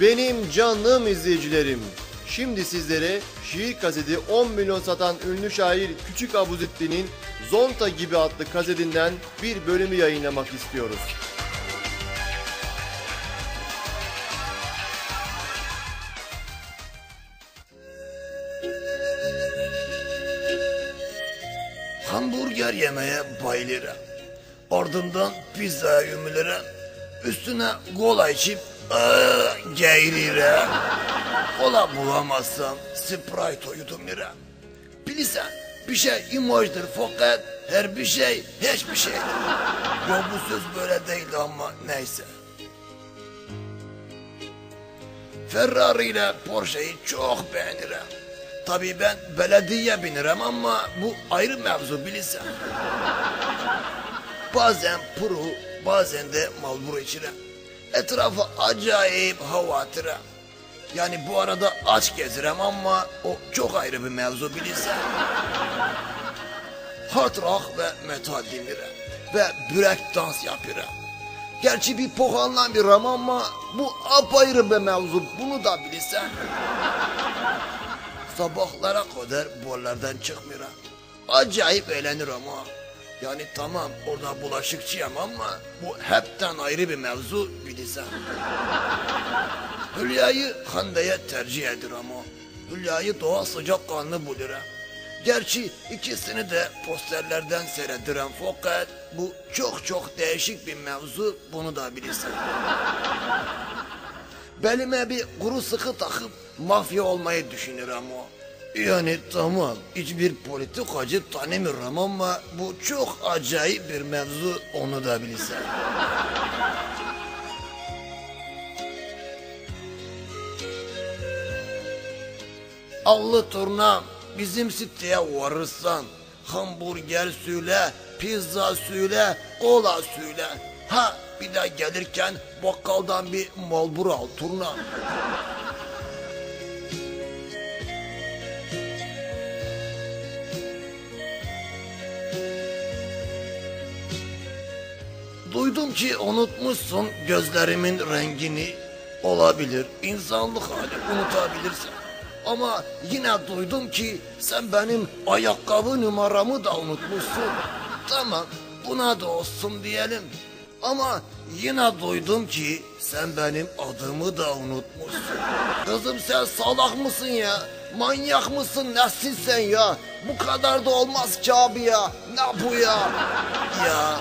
Benim canım izleyicilerim. Şimdi sizlere şiir kaseti 10 milyon satan ünlü şair Küçük Abuzittin'in Zonta gibi adlı kasetinden bir bölümü yayınlamak istiyoruz. Hamburger yemeye bayılırım. Ardından pizza yumulurum. Üstüne kola içip ıı, geğiririm. Kola bulamazsam Sprite yudumlurum. Bilirsen bir şey imajdır fakat her bir şey hiçbir şeydir. Ya bu söz böyle değildi ama neyse. Ferrari ile Porsche'yi çok beğenirim. Tabii ben belediye binirim ama bu ayrı mevzu bilirsen. Bazen puru, bazen de malburu içirim. Etrafı acayip hava atırım. Yani bu arada aç gezirim ama o çok ayrı bir mevzu bilirsen. Hard rock ve metal dinlerim. Ve break dans yapıyorum. Gerçi bir pohanlan bir ama bu apayrı bir mevzu bunu da bilirsen. Sabahlara kadar bollardan çıkmıyorum. Acayip eğlenir ama. Yani tamam orada bulaşıkçıyım ama bu hepten ayrı bir mevzu bilirsen. Hülya'yı Hande'ye tercih edir ama. Hülya'yı doğa sıcakkanlı bulurum. Gerçi ikisini de posterlerden seyredirim fakat bu çok çok değişik bir mevzu bunu da bilirsin. Belime bir kuru sıkı takıp mafya olmayı düşünürüm o. Yani tamam hiçbir politikacı tanımıyorum ama bu çok acayip bir mevzu onu da bilirsin. Allı turna bizim siteye varırsan hamburger söyle, pizza söyle, kola söyle. Ha bir de gelirken bakkaldan bir malbur al turna. Duydum ki unutmuşsun gözlerimin rengini. Olabilir, insanlık hali unutabilirsin. Ama yine duydum ki sen benim ayakkabı numaramı da unutmuşsun. Tamam, buna da olsun diyelim. Ama yine duydum ki sen benim adımı da unutmuşsun. Kızım sen salak mısın ya? Manyak mısın? Nesin sen ya? Bu kadar da olmaz ki abi ya. Ne bu ya? Ya